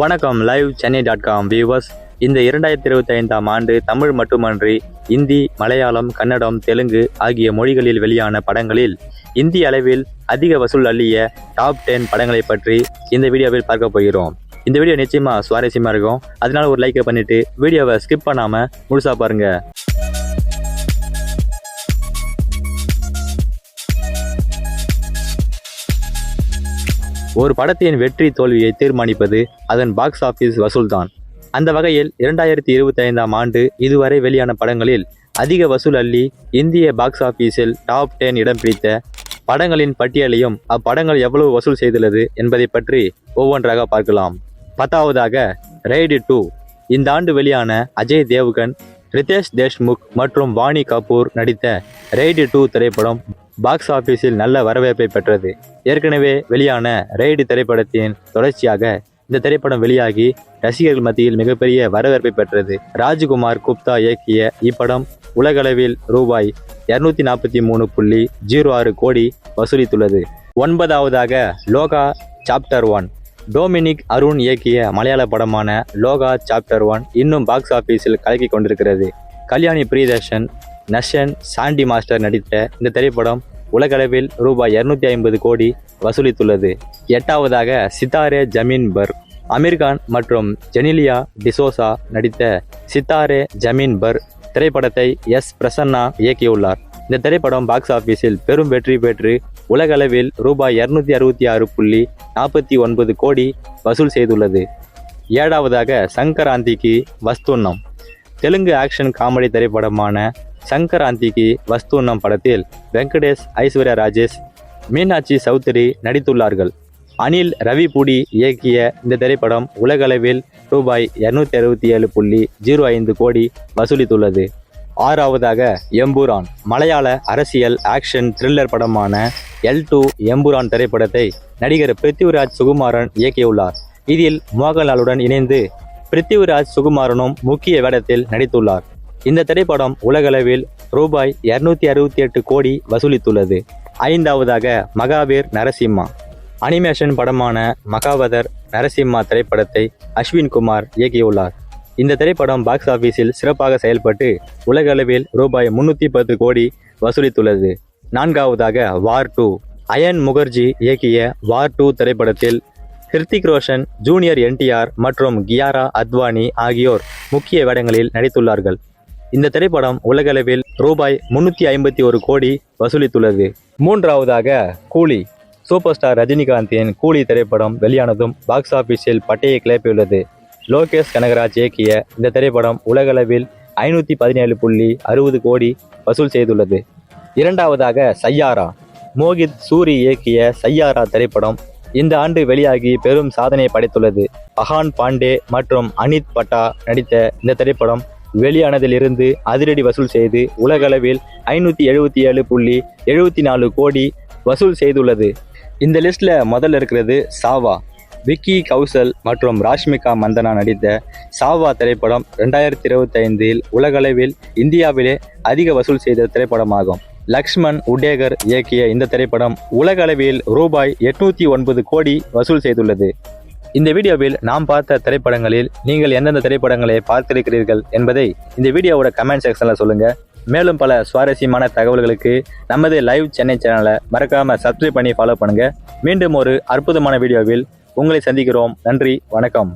வணக்கம் live Chennai dot com viewers இந்த இரண்டாயிரத்தி இருபத்தி ஐந்தாம் ஆண்டு தமிழ் மட்டுமன்றி இந்தி மலையாளம் கன்னடம் தெலுங்கு ஆகிய மொழிகளில் வெளியான படங்களில் இந்திய அளவில் அதிக வசூல் அள்ளிய டாப் டென் படங்களை பற்றி இந்த வீடியோவில் பார்க்க போகிறோம். இந்த வீடியோ நிச்சயமாக சுவாரஸ்யமாக இருக்கும். அதனால ஒரு லைக்கை பண்ணிவிட்டு வீடியோவை ஸ்கிப் பண்ணாமல் முழுசாக பாருங்கள் ஒரு படத்தின் வெற்றி தோல்வியை தீர்மானிப்பது அதன் பாக்ஸ் ஆபீஸ் வசூல்தான். அந்த வகையில் இரண்டாயிரத்தி இருபத்தி ஐந்தாம் ஆண்டு இதுவரை வெளியான படங்களில் அதிக வசூல் அள்ளி இந்திய பாக்ஸ் ஆஃபீஸில் டாப் டென் இடம் பிடித்த படங்களின் பட்டியலையும் அப்படங்கள் எவ்வளவு வசூல் செய்துள்ளது என்பதை பற்றி ஒவ்வொன்றாக பார்க்கலாம். பத்தாவதாக ரெய்டு டூ இந்த ஆண்டு வெளியான அஜய் தேவ்கன் ரிதேஷ் தேஷ்முக் மற்றும் வாணி கபூர் நடித்த ரெய்டு டூ திரைப்படம் பாக்ஸ் ஆபீஸில் நல்ல வரவேற்பை பெற்றது. ஏற்கனவே வெளியான ரெய்டு திரைப்படத்தின் தொடர்ச்சியாக இந்த திரைப்படம் வெளியாகி ரசிகர்கள் மத்தியில் மிகப்பெரிய வரவேற்பை பெற்றது. ராஜ்குமார் குப்தா இயக்கிய இப்படம் உலகளவில் ரூபாய் இருநூத்தி நாற்பத்தி மூணு புள்ளி ஜீரோ ஆறு கோடி வசூலித்துள்ளது. ஒன்பதாவதாக லோகா சாப்டர் ஒன். டொமினிக் அருண் இயக்கிய மலையாள படமான லோகா சாப்டர் ஒன் இன்னும் பாக்ஸ் ஆபீஸில் கலக்கி கொண்டிருக்கிறது. கல்யாணி பிரியதர்ஷன் நஷன் சாண்டி மாஸ்டர் நடித்த இந்த திரைப்படம் உலகளவில் ரூபாய் இரநூத்தி ஐம்பது கோடி வசூலித்துள்ளது. எட்டாவதாக சித்தாரே ஜமீன் பர். அமீர்கான் மற்றும் ஜெனிலியா டிசோசா நடித்த சித்தாரே ஜமீன் பர் திரைப்படத்தை எஸ் பிரசன்னா இயக்கியுள்ளார். இந்த திரைப்படம் பாக்ஸ் ஆஃபீஸில் பெரும் வெற்றி பெற்று உலகளவில் ரூபாய் இருநூத்தி அறுபத்தி ஆறு புள்ளி நாற்பத்தி ஒன்பது கோடி வசூல் செய்துள்ளது. ஏழாவதாக சங்கராந்திக்கு வஸ்துண்ணம் தெலுங்கு ஆக்ஷன் காமெடி திரைப்படமான சங்கராந்திக்கு வஸ்துன்னம் படத்தில் வெங்கடேஷ் ஐஸ்வர்யா ராஜேஷ் மீனாட்சி சௌத்ரி நடித்துள்ளார்கள். அனில் ரவிபுடி இயக்கிய இந்த திரைப்படம் உலகளவில் ரூபாய் இருநூத்தி அறுபத்தி ஏழு புள்ளி ஜீரோ ஐந்து கோடி வசூலித்துள்ளது. ஆறாவதாக எம்புரான் மலையாள அரசியல் ஆக்ஷன் த்ரில்லர் படமான எல் டூ எம்புரான் திரைப்படத்தை நடிகர் பிருத்திவிராஜ் சுகுமாரன் இயக்கியுள்ளார். இதில் மோகன்லாலுடன் இணைந்து பிருத்திவிராஜ் சுகுமாரனும் முக்கிய வேடத்தில் நடித்துள்ளார். இந்த திரைப்படம் உலகளவில் ரூபாய் இருநூத்தி அறுபத்தி எட்டு கோடி வசூலித்துள்ளது. ஐந்தாவதாக மகாவீர் நரசிம்மா. அனிமேஷன் படமான மகாவதர் நரசிம்மா திரைப்படத்தை அஸ்வின் குமார் இயக்கியுள்ளார். இந்த திரைப்படம் பாக்ஸ் ஆஃபீஸில் சிறப்பாக செயல்பட்டு உலகளவில் ரூபாய் முன்னூற்றி பத்து கோடி வசூலித்துள்ளது. நான்காவதாக வார் டூ அயன் முகர்ஜி இயக்கிய வார் டூ திரைப்படத்தில் ஹிருத்திக் ரோஷன் ஜூனியர் என்டிஆர் மற்றும் கியாரா அத்வானி ஆகியோர் முக்கிய வேடங்களில் நடித்துள்ளார்கள். இந்த திரைப்படம் உலகளவில் ரூபாய் முன்னூத்தி ஐம்பத்தி ஒரு கோடி வசூலித்துள்ளது. மூன்றாவதாக கூலி. சூப்பர் ஸ்டார் ரஜினிகாந்தின் கூலி திரைப்படம் வெளியானதும் பாக்ஸ் ஆபீஸில் பட்டையை கிளப்பியுள்ளது. லோகேஷ் கனகராஜ் இயக்கிய இந்த திரைப்படம் உலகளவில் ஐநூற்றி பதினேழு புள்ளி அறுபது கோடி வசூல் செய்துள்ளது. இரண்டாவதாக சையாரா. மோகித் சூரி இயக்கிய சையாரா திரைப்படம் இந்த ஆண்டு வெளியாகி பெரும் சாதனை படைத்துள்ளது. பஹான் பாண்டே மற்றும் அனித் பட்டா நடித்த இந்த திரைப்படம் வெளியானதிலிருந்து அதிரடி வசூல் செய்து உலகளவில் ஐநூற்றி எழுபத்தி ஏழு புள்ளி எழுபத்தி நாலு கோடி வசூல் செய்துள்ளது. இந்த லிஸ்ட்ல முதல்ல இருக்கிறது சாவா. விக்கி கௌசல் மற்றும் ராஷ்மிகா மந்தனா நடித்த சாவா திரைப்படம் ரெண்டாயிரத்தி இருபத்தி ஐந்தில் உலகளவில் இந்தியாவிலே அதிக வசூல் செய்த திரைப்படமாகும். லக்ஷ்மண் உடேகர் இயக்கிய இந்த திரைப்படம் உலகளவில் ரூபாய் எட்நூத்தி ஒன்பது கோடி வசூல் செய்துள்ளது. இந்த வீடியோவில் நாம் பார்த்த திரைப்படங்களில் நீங்கள் எந்தெந்த திரைப்படங்களை பார்த்திருக்கிறீர்கள் என்பதை இந்த வீடியோவோட கமெண்ட் செக்ஷனில் சொல்லுங்கள் மேலும் பல சுவாரஸ்யமான தகவல்களுக்கு நமது லைவ் சென்னை சேனலை மறக்காமல் சப்ஸ்கிரைப் பண்ணி ஃபாலோ பண்ணுங்கள் மீண்டும் ஒரு அற்புதமான வீடியோவில் உங்களை சந்திக்கிறோம். நன்றி வணக்கம்.